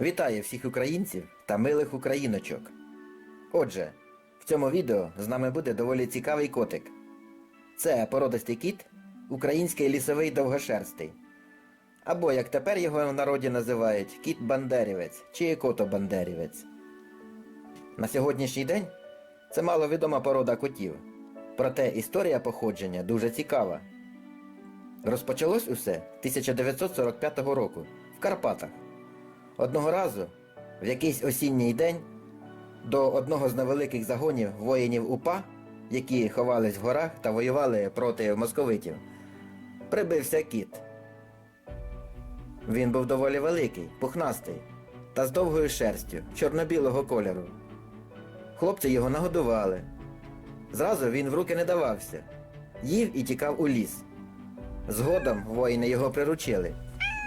Вітаю всіх українців та милих україночок. Отже, в цьому відео з нами буде доволі цікавий котик. Це породистий кіт, український лісовий довгошерстий. Або, як тепер його в народі називають, кіт бандерівець чи кото-бандерівець. На сьогоднішній день це маловідома порода котів. Проте історія походження дуже цікава. Розпочалось усе 1945 року в Карпатах. Одного разу, в якийсь осінній день, до одного з невеликих загонів воїнів УПА, які ховались в горах та воювали проти московитів, прибився кіт. Він був доволі великий, пухнастий та з довгою шерстю, чорно-білого кольору. Хлопці його нагодували. Зразу він в руки не давався, їв і тікав у ліс. Згодом воїни його приручили,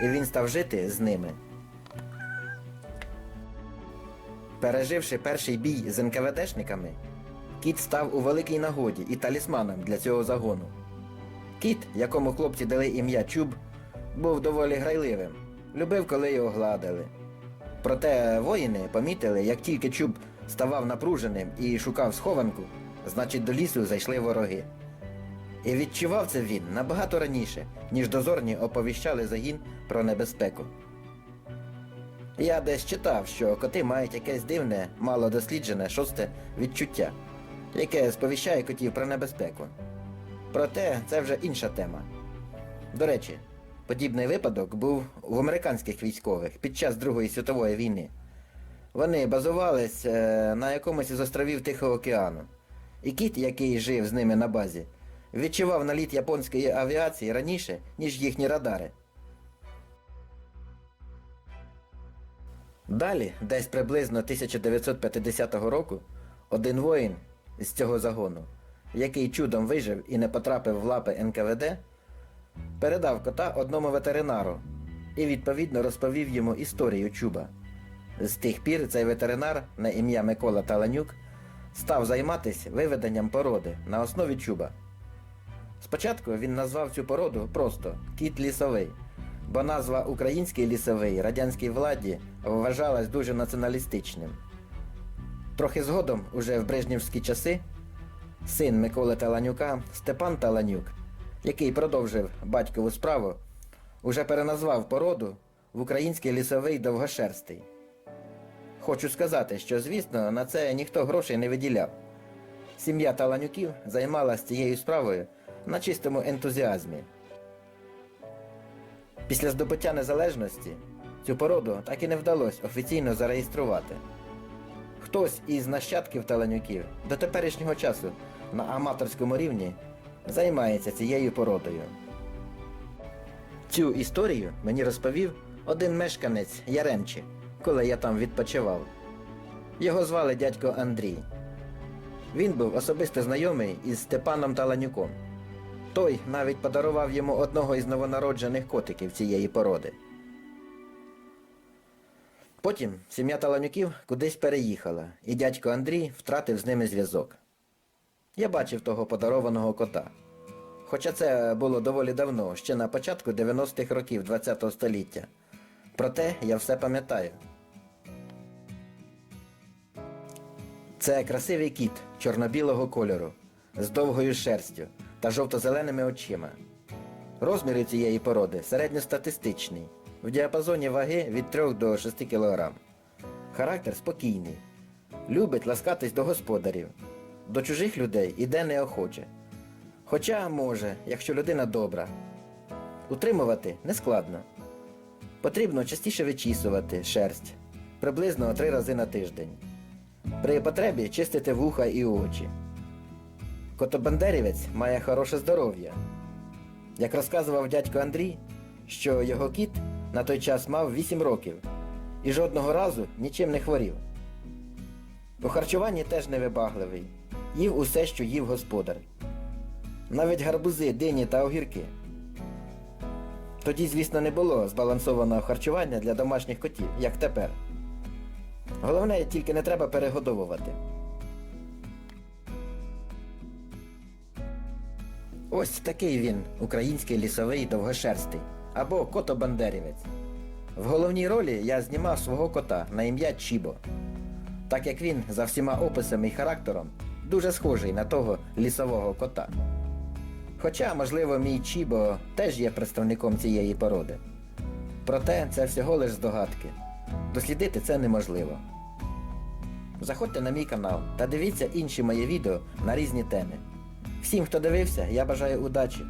і він став жити з ними. Переживши перший бій з НКВДшниками, кіт став у великій нагоді і талісманом для цього загону. Кіт, якому хлопці дали ім'я Чуб, був доволі грайливим, любив, коли його гладили. Проте воїни помітили, як тільки Чуб ставав напруженим і шукав схованку, значить до лісу зайшли вороги. І відчував це він набагато раніше, ніж дозорні оповіщали загін про небезпеку. Я десь читав, що коти мають якесь дивне, мало досліджене шосте відчуття, яке сповіщає котів про небезпеку. Проте це вже інша тема. До речі, подібний випадок був в американських військових під час Другої світової війни. Вони базувались е, на якомусь із островів Тихого океану. І кіт, який жив з ними на базі, відчував наліт японської авіації раніше, ніж їхні радари. Далі, десь приблизно 1950 року, один воїн з цього загону, який чудом вижив і не потрапив в лапи НКВД, передав кота одному ветеринару і відповідно розповів йому історію чуба. З тих пір цей ветеринар на ім'я Микола Таланюк став займатися виведенням породи на основі чуба. Спочатку він назвав цю породу просто кіт лісовий, бо назва Український лісовий радянській владі вважалась дуже націоналістичним. Трохи згодом, уже в брежнівські часи, син Миколи Таланюка Степан Таланюк, який продовжив батькову справу, уже переназвав породу в Український лісовий довгошерстий. Хочу сказати, що, звісно, на це ніхто грошей не виділяв. Сім'я Таланюків займалася цією справою на чистому ентузіазмі. Після здобуття незалежності цю породу так і не вдалося офіційно зареєструвати. Хтось із нащадків Таланюків до теперішнього часу на аматорському рівні займається цією породою. Цю історію мені розповів один мешканець Яремчі, коли я там відпочивав. Його звали дядько Андрій. Він був особисто знайомий із Степаном Таланюком. Той навіть подарував йому одного із новонароджених котиків цієї породи. Потім сім'я Таланюків кудись переїхала, і дядько Андрій втратив з ними зв'язок. Я бачив того подарованого кота. Хоча це було доволі давно, ще на початку 90-х років ХХ століття. Проте я все пам'ятаю. Це красивий кіт чорно-білого кольору, з довгою шерстю та жовто-зеленими очима. Розміри цієї породи середньостатистичний, в діапазоні ваги від 3 до 6 кг. Характер спокійний. Любить ласкатись до господарів. До чужих людей іде неохоче. Хоча може, якщо людина добра. Утримувати нескладно. Потрібно частіше вичісувати шерсть приблизно три рази на тиждень. При потребі чистити вуха і очі. Котобандерівець має хороше здоров'я. Як розказував дядько Андрій, що його кіт на той час мав 8 років і жодного разу нічим не хворів. У харчуванні теж невибагливий, їв усе, що їв господар. Навіть гарбузи, дині та огірки. Тоді, звісно, не було збалансованого харчування для домашніх котів, як тепер. Головне, тільки не треба перегодовувати. Ось такий він, український лісовий довгошерстий, або котобандерівець. В головній ролі я знімав свого кота на ім'я Чібо, так як він за всіма описами і характером дуже схожий на того лісового кота. Хоча, можливо, мій Чібо теж є представником цієї породи. Проте це всього лиш здогадки. Дослідити це неможливо. Заходьте на мій канал та дивіться інші мої відео на різні теми. Всім, хто дивився, я бажаю удачі.